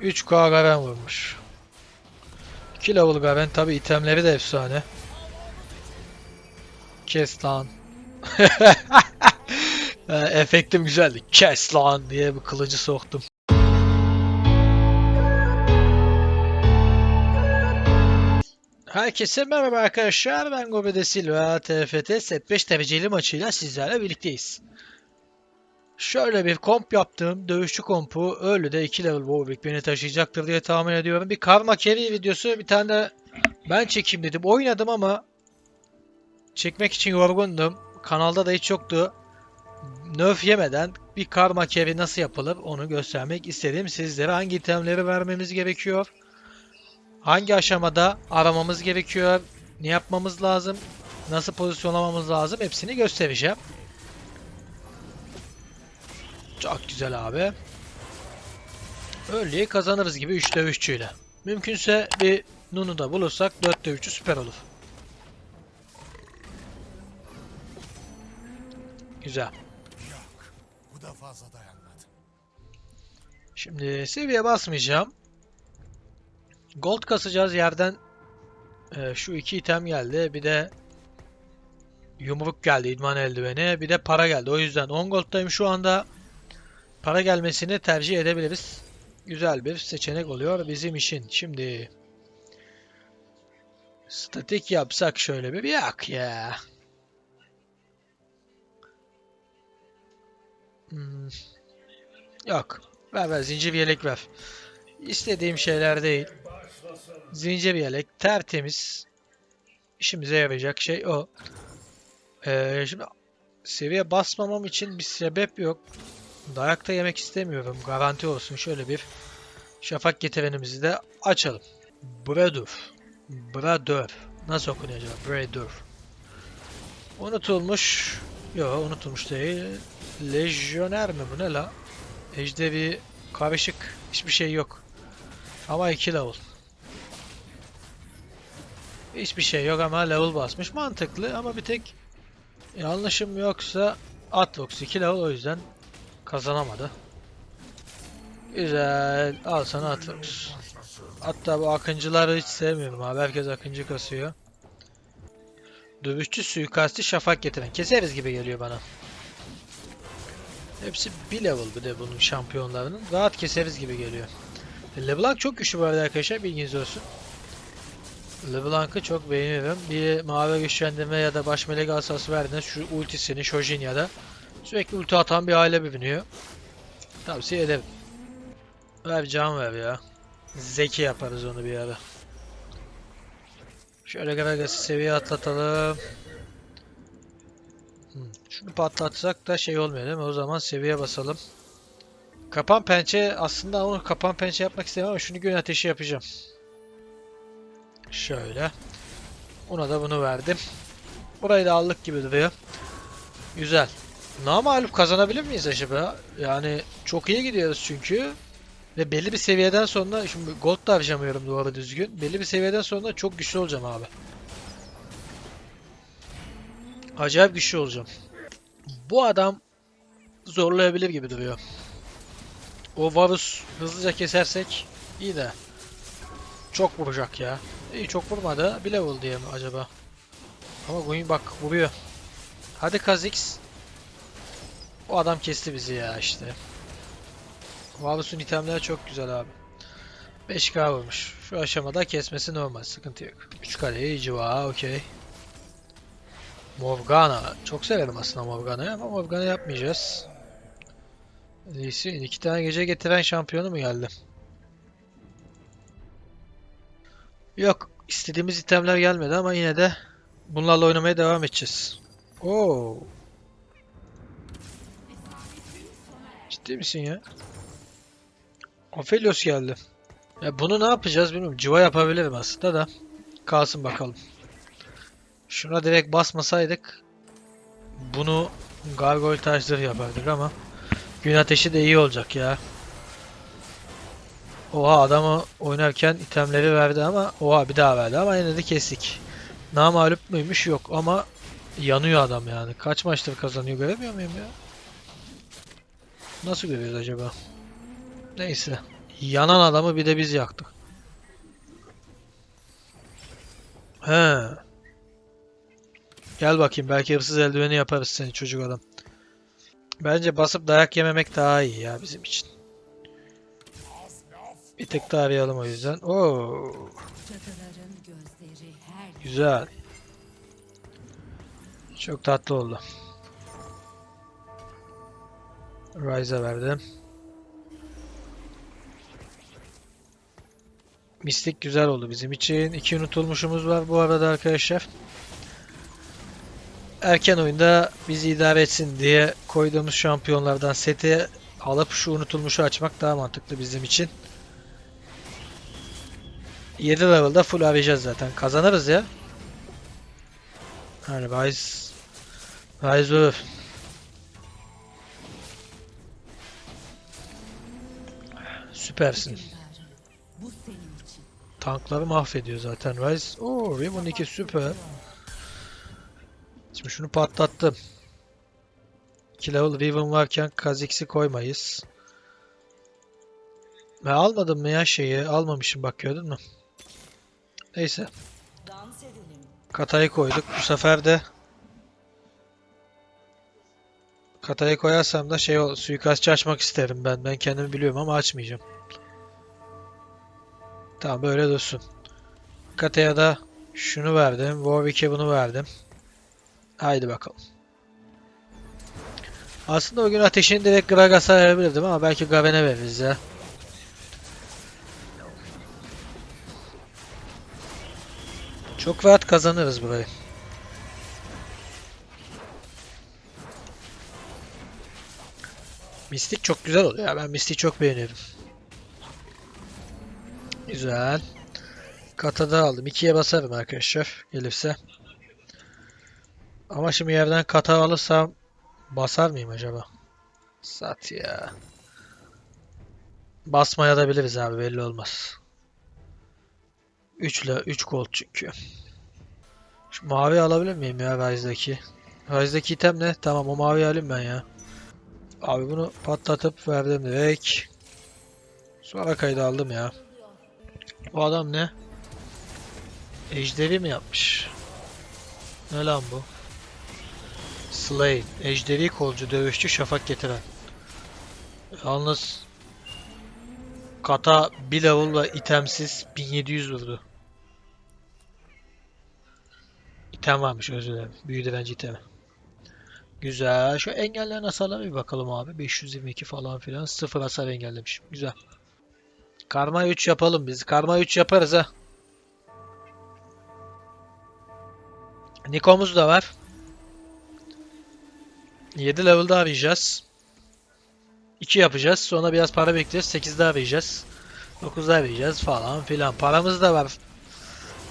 3K Garen vurmuş. 2 level Garen tabi itemleri de efsane. Kes lan. Efektim güzeldi. Kes lan diye bir kılıcı soktum. Herkese merhaba arkadaşlar. Ben Gobe Silva. TFT Set 5 dereceli maçıyla sizlerle birlikteyiz. Şöyle bir komp yaptım. Dövüşçü kompu. Öyle de 2 level Warwick beni taşıyacaktır diye tahmin ediyorum. Bir karma carry videosu. Bir tane de ben çekeyim dedim. Oynadım ama çekmek için yorgundum. Kanalda da hiç yoktu. Nerf yemeden bir karma carry nasıl yapılır onu göstermek istedim. Sizlere hangi itemleri vermemiz gerekiyor? Hangi aşamada aramamız gerekiyor? Ne yapmamız lazım? Nasıl pozisyonlamamız lazım? Hepsini göstereceğim. Çok güzel abi. Early'yi kazanırız gibi 3 dövüşçüyle. Mümkünse bir Nunu da bulursak 4 dövüşçü süper olur. Güzel. Bu da fazla dayanmadı. Şimdi seviye basmayacağım. Gold kasacağız yerden. Ee, şu iki item geldi. Bir de yumruk geldi idman eldiveni. Bir de para geldi. O yüzden 10 golddayım şu anda. Para gelmesini tercih edebiliriz. Güzel bir seçenek oluyor bizim için. Şimdi statik yapsak şöyle bir yak ya. Hmm. Yok. Ver ver zincir yelek ver. İstediğim şeyler değil. Zincir yelek tertemiz. İşimize yarayacak şey o. Ee, şimdi seviye basmamam için bir sebep yok. Dayak da yemek istemiyorum. Garanti olsun. Şöyle bir şafak getirenimizi de açalım. Bradur. Bradur. Nasıl okunuyor acaba? Bradur. Unutulmuş. Yok unutulmuş değil. Lejyoner mi bu ne la? Ejdevi karışık. Hiçbir şey yok. Ama 2 level. Hiçbir şey yok ama level basmış. Mantıklı ama bir tek yanlışım yoksa Atlox 2 level o yüzden kazanamadı. Güzel. Al sana Atlox. Hatta bu akıncıları hiç sevmiyorum abi. Herkes akıncı kasıyor. Dövüşçü suikasti şafak getiren. Keseriz gibi geliyor bana. Hepsi bir level bir de bunun şampiyonlarının. Rahat keseriz gibi geliyor. LeBlanc çok güçlü bu arada arkadaşlar bilginiz olsun. LeBlanc'ı çok beğeniyorum. Bir mavi güçlendirme ya da baş melek asası verdiğinde şu ultisini Shojin ya da sürekli ulti atan bir aile bürünüyor. Tavsiye ederim. Ver can ver ya. Zeki yaparız onu bir ara. Şöyle Gragas'ı seviye atlatalım. Şunu patlatsak da şey olmuyor değil mi? O zaman seviye basalım. Kapan pençe aslında onu kapan pençe yapmak istemem ama şunu gün ateşi yapacağım. Şöyle. Ona da bunu verdim. Burayı da aldık gibi duruyor. Güzel. Namalup kazanabilir miyiz acaba? Yani çok iyi gidiyoruz çünkü. Ve belli bir seviyeden sonra, şimdi gold da harcamıyorum doğru düzgün. Belli bir seviyeden sonra çok güçlü olacağım abi. Acayip güçlü olacağım. Bu adam zorlayabilir gibi duruyor. O Varus hızlıca kesersek iyi de. Çok vuracak ya. İyi çok vurmadı. Bir level diye mi acaba? Ama Guin bak vuruyor. Hadi Kha'Zix. O adam kesti bizi ya işte. Varus'un itemleri çok güzel abi. 5k vurmuş. Şu aşamada kesmesi normal. Sıkıntı yok. 3 kaleyi civa okey. Morgana. Çok severim aslında Morgana'yı ama Morgana yapmayacağız. Lee Sin iki tane gece getiren şampiyonu mu geldi? Yok. istediğimiz itemler gelmedi ama yine de bunlarla oynamaya devam edeceğiz. Oo. Ciddi misin ya? Aphelios geldi. Ya bunu ne yapacağız bilmiyorum. Civa yapabilirim aslında da. Kalsın bakalım. Şuna direkt basmasaydık bunu gargoyle taşları yapardık ama gün ateşi de iyi olacak ya. Oha adamı oynarken itemleri verdi ama oha bir daha verdi ama yine de kestik. Namalup muymuş yok ama yanıyor adam yani. Kaç maçtır kazanıyor göremiyor muyum ya? Nasıl görüyoruz acaba? Neyse. Yanan adamı bir de biz yaktık. He. Gel bakayım belki hırsız eldiveni yaparız seni çocuk adam. Bence basıp dayak yememek daha iyi ya bizim için. Bir tek daha arayalım o yüzden. Oo, güzel. Çok tatlı oldu. Ryze'a verdim. Mistik güzel oldu bizim için. İki unutulmuşumuz var bu arada arkadaşlar. Erken oyunda bizi idare etsin diye koyduğumuz şampiyonlardan seti alıp şu unutulmuşu açmak daha mantıklı bizim için. 7 level'da full arayacağız zaten. Kazanırız ya. Yani Rise olur. Süpersin. Tankları mahvediyor zaten Rise. Oo Riven 2 süper. Şimdi şunu patlattım. 2 level Riven varken Kha'Zix'i koymayız. Ben almadım mı ya şeyi? Almamışım bak gördün mü? Neyse. Katayı koyduk. Bu sefer de Katayı koyarsam da şey ol, suikastçı açmak isterim ben. Ben kendimi biliyorum ama açmayacağım. Tamam böyle dursun. Kataya da şunu verdim. Warwick'e bunu verdim. Haydi bakalım. Aslında o gün ateşini direkt Gragas'a verebilirdim ama belki Gaven'e veririz ya. Çok rahat kazanırız burayı. Mistik çok güzel oluyor. Ben Mistik'i çok beğeniyorum. Güzel. Katada aldım. İkiye basarım arkadaşlar. Gelirse. Ama şimdi yerden kata alırsam basar mıyım acaba? Sat ya. Basmaya da biliriz abi belli olmaz. 3 ile 3 gol çünkü. Şu mavi alabilir miyim ya Rise'daki? Rise'daki item ne? Tamam o mavi alayım ben ya. Abi bunu patlatıp verdim direkt. Sonra kaydı aldım ya. Bu adam ne? Ejderi mi yapmış? Ne lan bu? Slade. Ejderi kolcu dövüşçü şafak getiren. Yalnız Kata bir level ve itemsiz 1700 vurdu. İtem varmış özür dilerim. Büyü direnci itemi. Güzel. Şu engellenen hasarlara bir bakalım abi. 522 falan filan. Sıfır hasar engellemiş. Güzel. Karma 3 yapalım biz. Karma 3 yaparız ha. Nikomuz da var. 7 level'da arayacağız. 2 yapacağız. Sonra biraz para bekleyeceğiz. 8'de arayacağız. 9'da arayacağız falan filan. Paramız da var.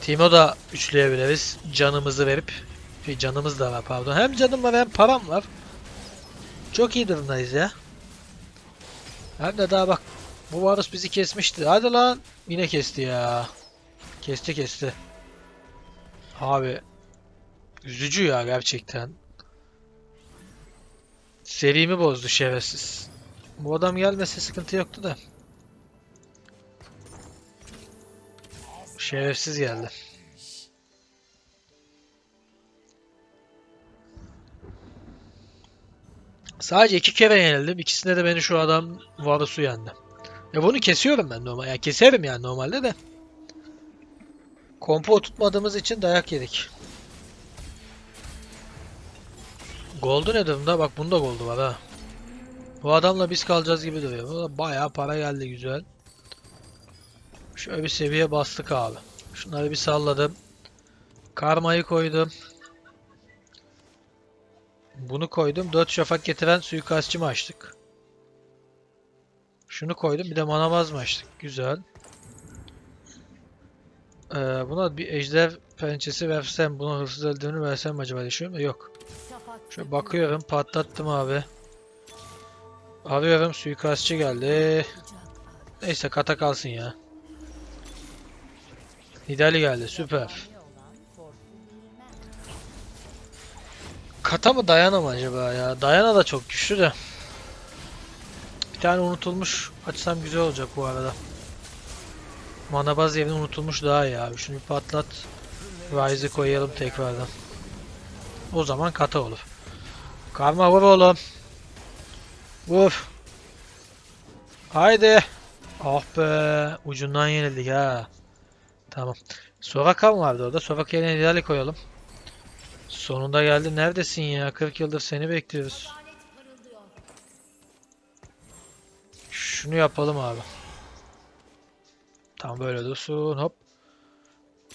Timo da üçleyebiliriz. Canımızı verip. Şey, canımız da var pardon. Hem canım var hem param var. Çok iyi durumdayız ya. Hem de daha bak. Bu Varus bizi kesmişti. Hadi lan. Yine kesti ya. Kesti kesti. Abi. Üzücü ya gerçekten. Serimi bozdu şerefsiz. Bu adam gelmese sıkıntı yoktu da. Şerefsiz geldi. Sadece iki kere yenildim. İkisinde de beni şu adam Varus'u yendi. Ya bunu kesiyorum ben normal. Ya keserim yani normalde de. Kompo tutmadığımız için dayak yedik. Gold'u ne durumda? Bak bunda gold'u var ha. Bu adamla biz kalacağız gibi duruyor. Bu da bayağı para geldi güzel. Şöyle bir seviye bastık abi. Şunları bir salladım. Karmayı koydum. Bunu koydum. 4 şafak getiren suikastçı mı açtık? Şunu koydum. Bir de manamaz mı açtık? Güzel. Ee, buna bir ejder pençesi versem, buna hırsız eldiveni versem acaba düşünüyorum yok. Şöyle bakıyorum patlattım abi. Arıyorum suikastçı geldi. Neyse kata kalsın ya. Nidali geldi süper. Kata mı Dayana mı acaba ya? Dayana da çok güçlü de. tane unutulmuş açsam güzel olacak bu arada. Mana baz yerine unutulmuş daha iyi abi. Şunu bir patlat. Rise'ı koyalım tekrardan. O zaman kata olur. Karma vur oğlum. Vur. Haydi. Ah be. Ucundan yenildik ha. Tamam. Soraka mı vardı orada? Soraka yerine koyalım. Sonunda geldi. Neredesin ya? 40 yıldır seni bekliyoruz. Şunu yapalım abi. Tam böyle dursun. Hop.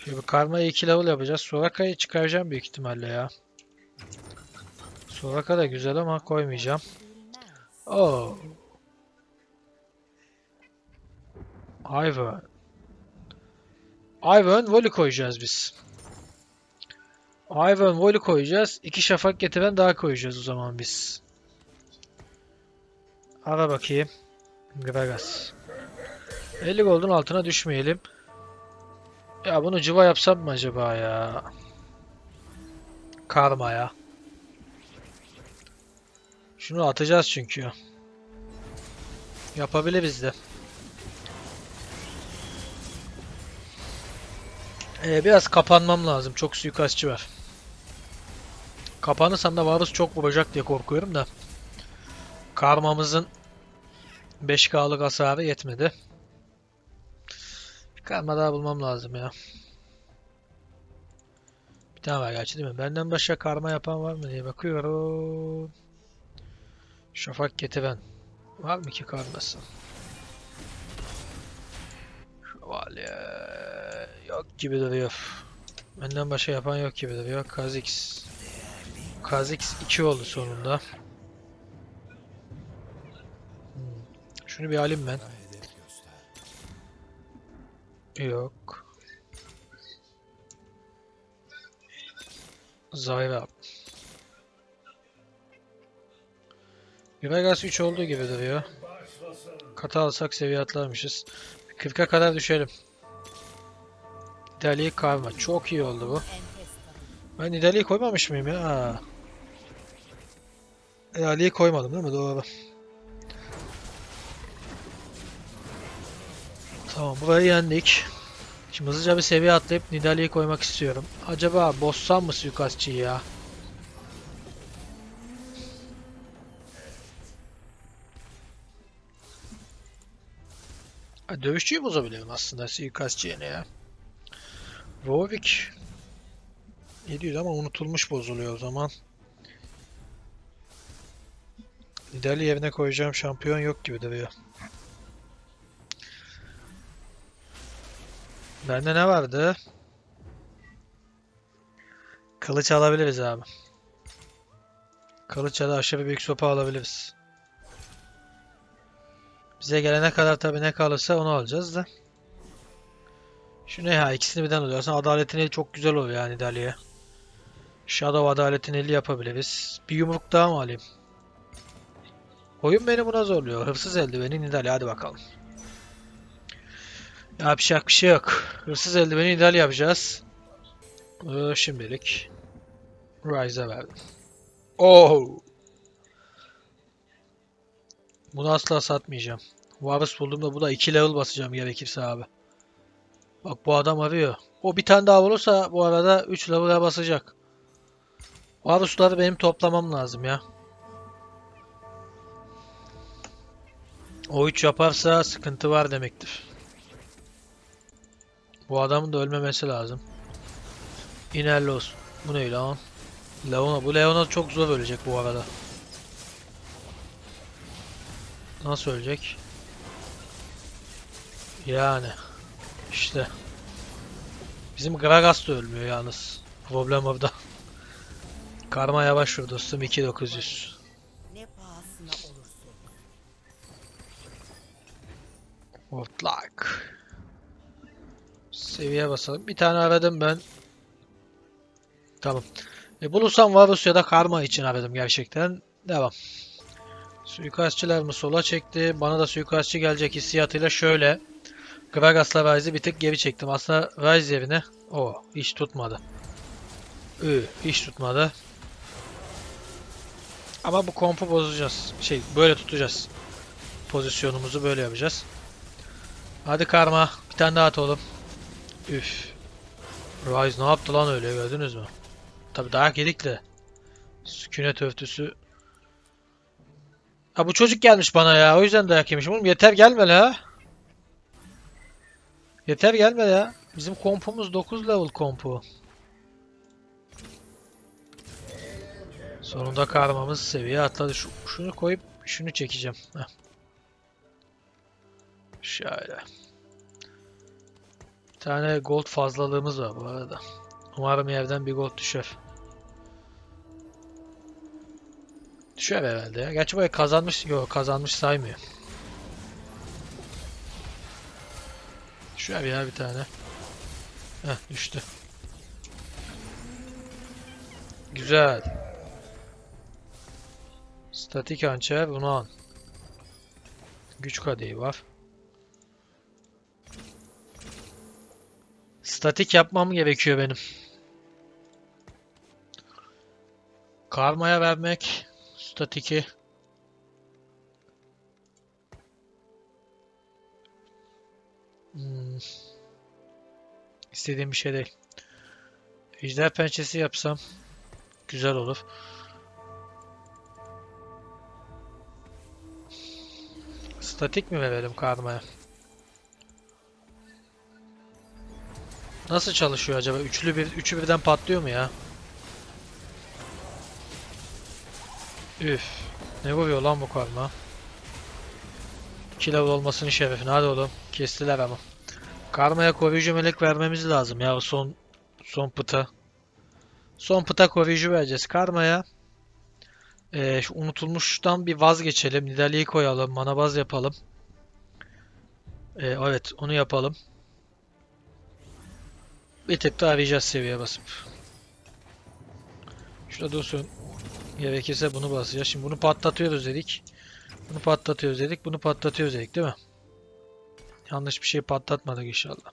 Şimdi karmayı 2 level yapacağız. Soraka'yı çıkaracağım büyük ihtimalle ya. Soraka da güzel ama koymayacağım. Oo. Ivan. Ivan Voli koyacağız biz. Ivan Voli koyacağız. İki şafak getiren daha koyacağız o zaman biz. Ara bakayım. Gragas. 50 gold'un altına düşmeyelim. Ya bunu cıva yapsam mı acaba ya? Karma ya. Şunu atacağız çünkü. Yapabiliriz de. Ee, biraz kapanmam lazım. Çok suikastçı var. Kapanırsam da Varus çok vuracak diye korkuyorum da. Karmamızın 5K'lık hasarı yetmedi. Bir karma daha bulmam lazım ya. Bir tane var gerçi değil mi? Benden başka karma yapan var mı diye bakıyorum. Şafak getiren. Var mı ki karması? Şövalye. Yok gibi duruyor. Benden başka yapan yok gibi duruyor. Kha'Zix. Kha'Zix 2 oldu sonunda. Şunu bir alayım ben. Yok. Zyra. Gragas 3 olduğu gibi duruyor. Kata alsak seviye atlarmışız. 40'a kadar düşelim. Nidalee'yi karma. Çok iyi oldu bu. Ben Nidalee'yi koymamış mıyım ya? Nidalee'yi koymadım değil mi? Doğru. Tamam burayı yendik. Şimdi hızlıca bir seviye atlayıp Nidalee'yi koymak istiyorum. Acaba bossam mı suikastçıyı ya? Ha, dövüşçüyü bozabilirim aslında suikastçı yerine ya. Warwick 700 ama unutulmuş bozuluyor o zaman. Nidalee yerine koyacağım şampiyon yok gibi duruyor. Bende ne vardı? Kılıç alabiliriz abi. Kılıç ya da aşırı büyük sopa alabiliriz. Bize gelene kadar tabii ne kalırsa onu alacağız da. Şu ne ya ikisini birden alıyor. Aslında adaletin eli çok güzel oluyor yani Dali'ye. Shadow adaletin eli yapabiliriz. Bir yumruk daha mı alayım? Oyun beni buna zorluyor. Hırsız eldiveni Nidali hadi bakalım. Yapacak bir şey yok. Hırsız eldiveni ideal yapacağız. Ee, şimdilik Rise'a verdim. Oh! Bunu asla satmayacağım. Varus bulduğumda bu da 2 level basacağım gerekirse abi. Bak bu adam arıyor. O bir tane daha olursa bu arada 3 level'a basacak. Varus'ları benim toplamam lazım ya. O 3 yaparsa sıkıntı var demektir. Bu adamın da ölmemesi lazım. Inerlos. Bu ne lan? Leona. Bu Leona çok zor ölecek bu arada. Nasıl ölecek? Yani. İşte. Bizim Gragas da ölmüyor yalnız. Problem orada. Karma yavaş vur dostum 2900. Hortlak. Seviye basalım. Bir tane aradım ben. Tamam. E, bulursam Varus ya da Karma için aradım gerçekten. Devam. Suikastçılar mı sola çekti. Bana da suikastçı gelecek hissiyatıyla şöyle. Gragas'la Ryze'i bir tık geri çektim. Aslında Ryze yerine. O hiç tutmadı. Ü hiç tutmadı. Ama bu kompu bozacağız. Şey böyle tutacağız. pozisyonumuzu böyle yapacağız. Hadi karma. Bir tane daha at oğlum. Üf. Rise ne yaptı lan öyle gördünüz mü? Tabi dayak yedik de. Sükunet öftüsü. Ha bu çocuk gelmiş bana ya. O yüzden dayak yemişim. Oğlum yeter gelme la. Yeter gelme ya. Bizim kompumuz 9 level kompu. Sonunda karmamız seviye atladı. Şu, şunu koyup şunu çekeceğim. Heh. Şöyle. Bir tane gold fazlalığımız var bu arada. Umarım yerden bir gold düşer. Düşer herhalde ya. Gerçi buraya kazanmış, yok kazanmış saymıyor. Düşer ya bir tane. Heh düştü. Güzel. Statik hançer bunu al. Güç kadehi var. Statik yapmam gerekiyor benim. Karmaya vermek. Statiki. Hmm. İstediğim bir şey değil. Ejder pençesi yapsam güzel olur. Statik mi verelim karmaya? Nasıl çalışıyor acaba? Üçlü bir, üçü birden patlıyor mu ya? Üf. Ne vuruyor lan bu karma? 2 level olmasının şerefine. Hadi oğlum. Kestiler ama. Karmaya koruyucu melek vermemiz lazım ya. Son son pıta. Son pıta koruyucu vereceğiz. Karmaya ee, şu unutulmuştan bir vazgeçelim. Nidalee'yi koyalım. Mana baz yapalım. Ee, evet onu yapalım. Bir tık daha arayacağız seviye basıp. Şurada dursun. Gerekirse bunu basacağız. Şimdi bunu patlatıyoruz dedik. Bunu patlatıyoruz dedik. Bunu patlatıyoruz dedik değil mi? Yanlış bir şey patlatmadık inşallah.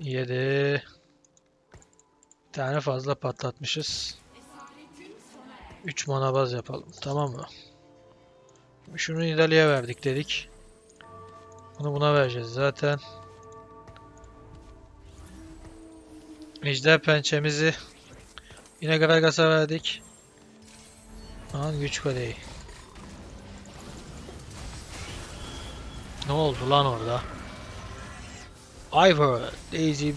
7 Bir tane fazla patlatmışız. 3 mana baz yapalım. Tamam mı? Şunu İdalya'ya verdik dedik. Bunu buna vereceğiz zaten. Ejder pençemizi yine Gragas'a verdik. Aman güç kadehi. Ne oldu lan orada? Ivor Daisy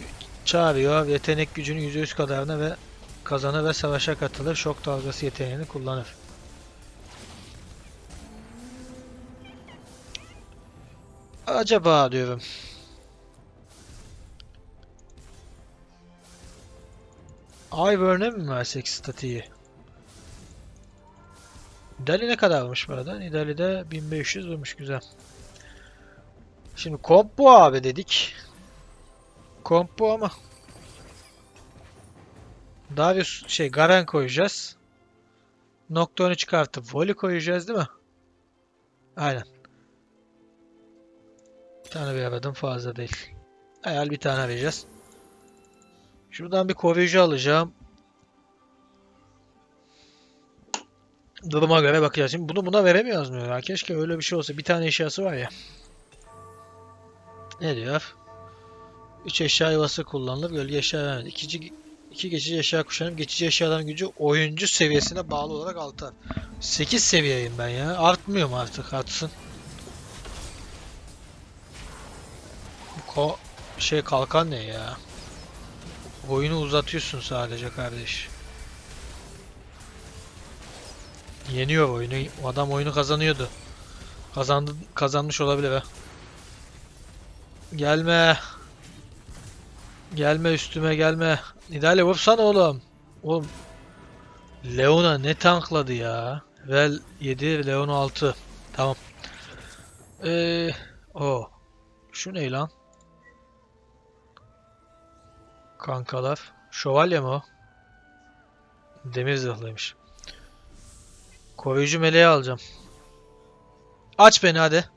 çağırıyor. Yetenek gücünün %100 kadarını ve kazanır ve savaşa katılır. Şok dalgası yeteneğini kullanır. Acaba diyorum. Ivern'e mi versek statiği? Nidali ne kadarmış bu arada? Nidali'de 1500 olmuş güzel. Şimdi komp bu abi dedik. Komp bu ama. Darius şey Garen koyacağız. Nocturne'u çıkartıp Voli koyacağız değil mi? Aynen. Bir tane bir aradım fazla değil. Hayal bir tane arayacağız. Şuradan bir koruyucu alacağım. Duruma göre bakacağız. Şimdi bunu buna veremiyoruz mu ya? Keşke öyle bir şey olsa. Bir tane eşyası var ya. Ne diyor? 3 eşya yuvası kullanılır. Gölge eşya vermedi. İkinci, iki geçici eşya kuşanıp geçici eşyaların gücü oyuncu seviyesine bağlı olarak artar. 8 seviyeyim ben ya. Artmıyor mu artık? Artsın. Ko şey kalkan ne ya? Oyunu uzatıyorsun sadece kardeş. Yeniyor oyunu. Adam oyunu kazanıyordu. Kazandı, kazanmış olabilir ha. Gelme. Gelme üstüme gelme. Nidale vursan oğlum. Oğlum. Leona ne tankladı ya. Vel 7, Leon 6. Tamam. Ee, o. Şu ne lan? Kankalar. Şövalye mi o? Demir zırhlıymış. Koruyucu meleği alacağım. Aç beni hadi.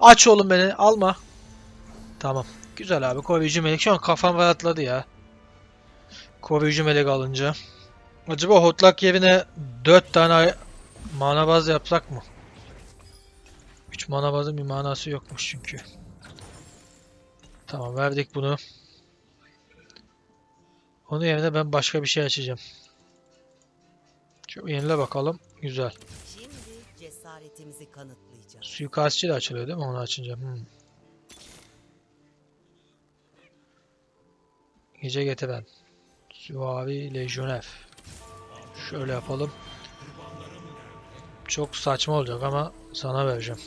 Aç oğlum beni. Alma. Tamam. Güzel abi. Koruyucu melek. Şu an kafam rahatladı ya. Koruyucu melek alınca. Acaba hotlak yerine 4 tane Mana baz yapsak mı? 3 mana bazın bir manası yokmuş çünkü. Tamam verdik bunu. Onun yerine ben başka bir şey açacağım. Şu yenile bakalım. Güzel. Şimdi cesaretimizi kanıtlayacağız. Suikastçı da açılıyor değil mi onu açınca? Hmm. Gece getiren. Süvari Lejyoner. Şöyle yapalım. Çok saçma olacak ama sana vereceğim.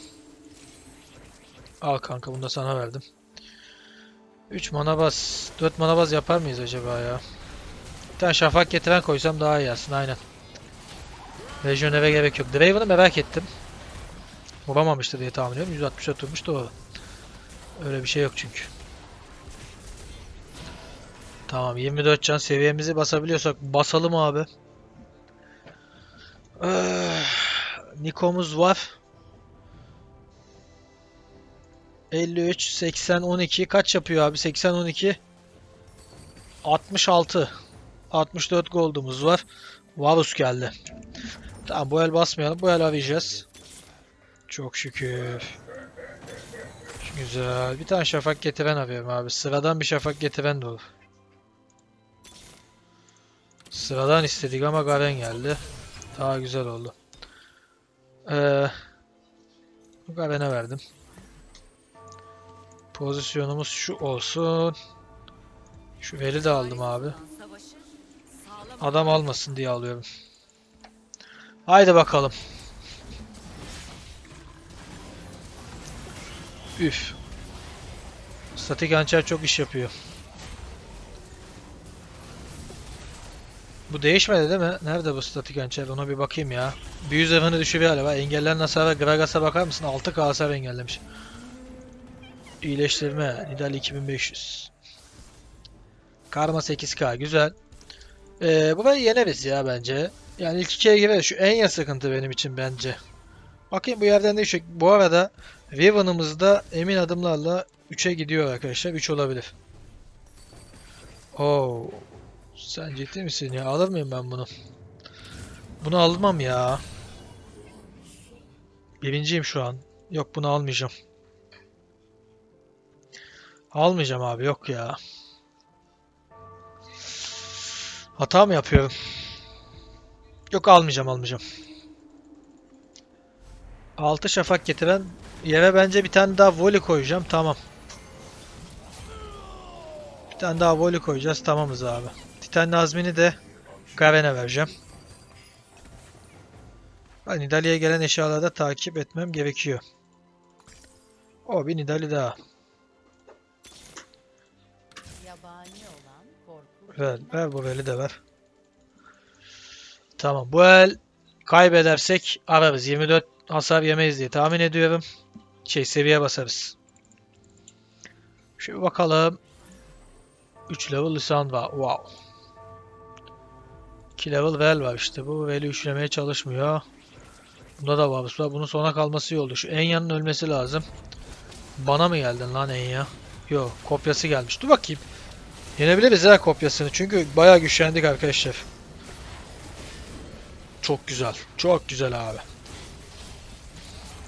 Al kanka bunu da sana verdim. 3 mana bas. 4 mana bas yapar mıyız acaba ya? Bir tane şafak getiren koysam daha iyi aslında aynen. Lejyoner'e gerek yok. Draven'ı merak ettim. Vuramamıştır diye tahmin ediyorum. 160 oturmuş doğru. Öyle bir şey yok çünkü. Tamam 24 can seviyemizi basabiliyorsak basalım abi. Eh, Niko'muz var. 53, 80, 12 kaç yapıyor abi? 80, 12 66 64 gold'umuz var. Varus geldi. Tamam bu el basmayalım. Bu el arayacağız. Çok şükür. Güzel. Bir tane şafak getiren arıyorum abi. Sıradan bir şafak getiren de olur. Sıradan istedik ama Garen geldi. Daha güzel oldu. Ee, Garen'e verdim. Pozisyonumuz şu olsun. Şu veri de aldım abi. Adam almasın diye alıyorum. Haydi bakalım. Üf. Statik hançer çok iş yapıyor. Bu değişmedi değil mi? Nerede bu statik hançer? Ona bir bakayım ya. Büyü zırhını düşürüyor galiba. Engellenen hasara Gragas'a bakar mısın? 6k hasar engellemiş. İyileştirme. Nidal 2500. Karma 8k. Güzel. Ee, bu burayı yeneriz ya bence. Yani ilk ikiye gireriz. Şu en ya sıkıntı benim için bence. Bakayım bu yerden ne düşecek. Bu arada Riven'ımız da emin adımlarla 3'e gidiyor arkadaşlar. 3 olabilir. Oo. Sen ciddi misin ya? Alır mıyım ben bunu? Bunu almam ya. Birinciyim şu an. Yok bunu almayacağım. Almayacağım abi yok ya. Hata mı yapıyorum? Yok almayacağım almayacağım. Altı şafak getiren yere bence bir tane daha voli koyacağım. Tamam. Bir tane daha voli koyacağız. Tamamız abi. Titan Nazmi'ni de Garen'e vereceğim. Ben Nidalee'ye gelen eşyaları da takip etmem gerekiyor. O bir Nidalee daha. Ver, ver bu veli de ver. Tamam bu el kaybedersek ararız. 24 hasar yemeyiz diye tahmin ediyorum. Şey seviye basarız. Şöyle bakalım. 3 level Lissandra. Wow. 2 level Vel var işte. Bu Vel'i üçlemeye çalışmıyor. Bunda da Varus var. Bunun sona kalması iyi oldu. Şu Enya'nın ölmesi lazım. Bana mı geldin lan Enya? Yok kopyası gelmiş. Dur bakayım. Yenebiliriz ha kopyasını. Çünkü bayağı güçlendik arkadaşlar. Çok güzel. Çok güzel abi.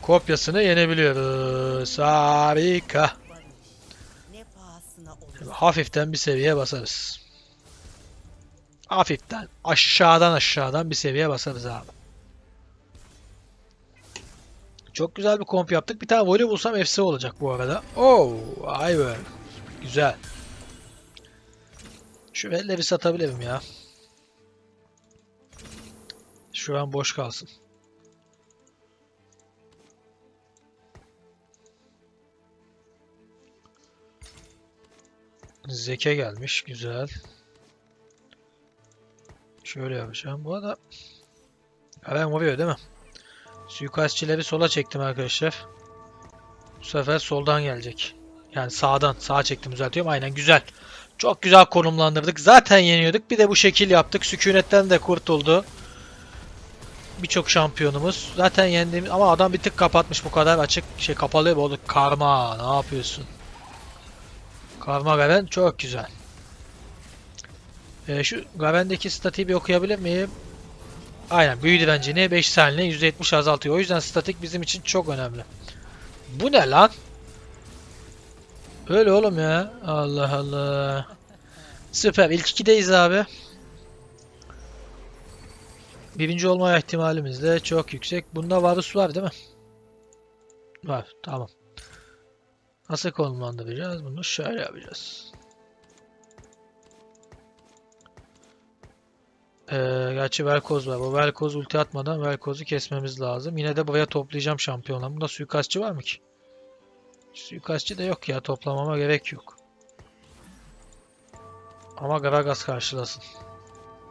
Kopyasını yenebiliyoruz. Harika. Hafiften bir seviye basarız. Hafiften. Aşağıdan aşağıdan bir seviye basarız abi. Çok güzel bir komp yaptık. Bir tane voley bulsam efsi olacak bu arada. Oo, ay be. Güzel. Şu elleri satabilirim ya. Şu an boş kalsın. Zeke gelmiş. Güzel. Şöyle yapacağım. Bu arada Garen vuruyor değil mi? Suikastçileri sola çektim arkadaşlar. Bu sefer soldan gelecek. Yani sağdan. Sağa çektim düzeltiyorum. Aynen güzel. Çok güzel konumlandırdık. Zaten yeniyorduk. Bir de bu şekil yaptık. Sükunetten de kurtuldu. Birçok şampiyonumuz. Zaten yendiğimiz ama adam bir tık kapatmış bu kadar açık şey kapalı oldu. Karma ne yapıyorsun? Karma Garen çok güzel. Ee, şu Garen'deki statiği bir okuyabilir miyim? Aynen büyü direncini 5 saniye %70 azaltıyor. O yüzden statik bizim için çok önemli. Bu ne lan? Öyle oğlum ya. Allah Allah. Süper. İlk ikideyiz abi. Birinci olma ihtimalimiz de çok yüksek. Bunda varus var değil mi? Var. Tamam. Nasıl konumlandıracağız? Bunu şöyle yapacağız. Ee, gerçi Velkoz var. O Velkoz ulti atmadan Velkoz'u kesmemiz lazım. Yine de buraya toplayacağım şampiyonlar. Bunda suikastçı var mı ki? Suikastçı da yok ya. Toplamama gerek yok. Ama Gragas karşılasın.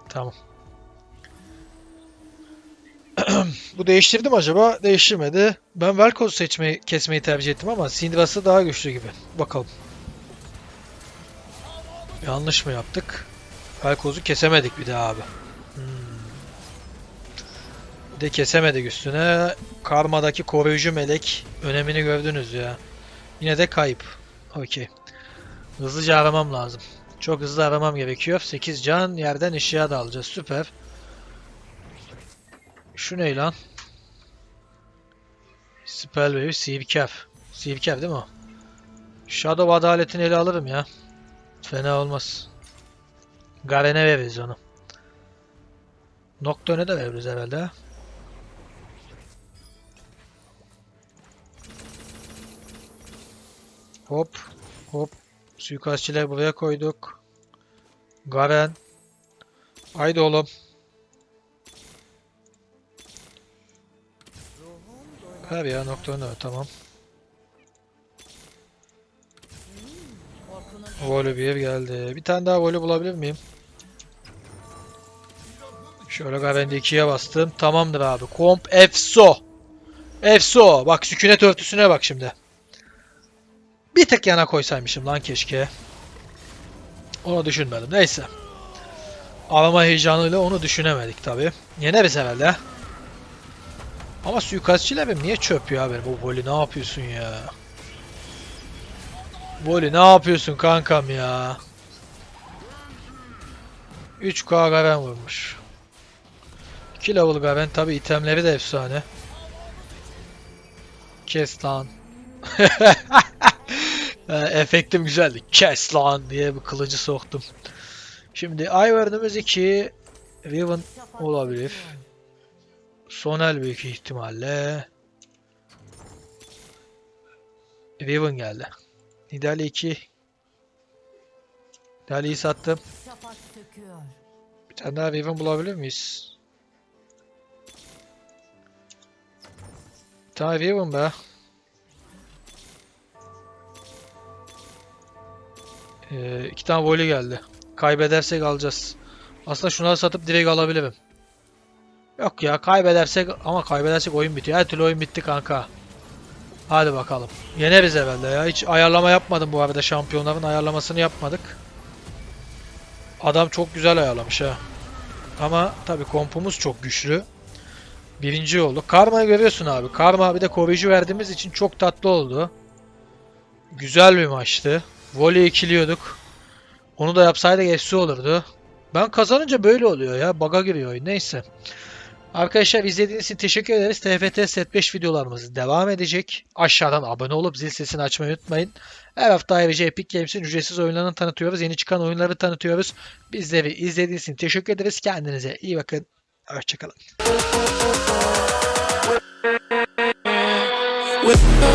Tamam. Bu değiştirdi mi acaba? Değiştirmedi. Ben Velkoz'u seçmeyi, kesmeyi tercih ettim ama Syndras'ı daha güçlü gibi. Bakalım. Yanlış mı yaptık? Velkoz'u kesemedik bir daha abi. Hmm. Bir de kesemedik üstüne. Karma'daki koruyucu melek önemini gördünüz ya. Yine de kayıp. Okey. Hızlıca aramam lazım. Çok hızlı aramam gerekiyor. 8 can yerden ışığa da alacağız. Süper. Şu ne lan? Spellwave, Sivkef. Sivkef değil mi o? Shadow adaletini ele alırım ya. Fena olmaz. Garen'e veririz onu. Nocturne'e de veririz herhalde. Hop. Hop. Suikastçileri buraya koyduk. Garen. Haydi oğlum. Ver ya ver tamam. Volü bir geldi. Bir tane daha volü bulabilir miyim? Şöyle Garen'de ikiye bastım. Tamamdır abi. Komp Efso. Efso. Bak sükunet örtüsüne bak şimdi. Bir tık yana koysaymışım lan keşke. Onu düşünmedim. Neyse. Arama heyecanıyla onu düşünemedik tabi. Yeneriz herhalde. Ama suikastçilerim niye çöp ya benim? Bu volü ne yapıyorsun ya? Voli ne yapıyorsun kankam ya? 3K Garen vurmuş. 2 level Garen tabi itemleri de efsane. Kes lan. Ee, Efektim güzeldi. Kes lan diye bir kılıcı soktum. Şimdi Ivern'ımız 2 Riven olabilir. Sonel büyük ihtimalle. Riven geldi. Nidali 2. Nidali'yi sattım. Bir tane daha Riven bulabilir miyiz? Bir tane Riven be. Ee, iki tane voley geldi. Kaybedersek alacağız. Aslında şunları satıp direkt alabilirim. Yok ya kaybedersek ama kaybedersek oyun bitiyor. Her türlü oyun bitti kanka. Hadi bakalım. Yeneriz herhalde ya. Hiç ayarlama yapmadım bu arada. Şampiyonların ayarlamasını yapmadık. Adam çok güzel ayarlamış ha. Ama tabii kompumuz çok güçlü. Birinci oldu. Karma'yı görüyorsun abi. Karma bir de koruyucu verdiğimiz için çok tatlı oldu. Güzel bir maçtı. Voley ikiliyorduk. Onu da yapsaydık efsi olurdu. Ben kazanınca böyle oluyor ya. Baga giriyor. Neyse. Arkadaşlar izlediğiniz için teşekkür ederiz. TFT Set 5 videolarımız devam edecek. Aşağıdan abone olup zil sesini açmayı unutmayın. Her hafta ayrıca Epic Games'in ücretsiz oyunlarını tanıtıyoruz. Yeni çıkan oyunları tanıtıyoruz. Bizleri izlediğiniz için teşekkür ederiz. Kendinize iyi bakın. Hoşçakalın. We'll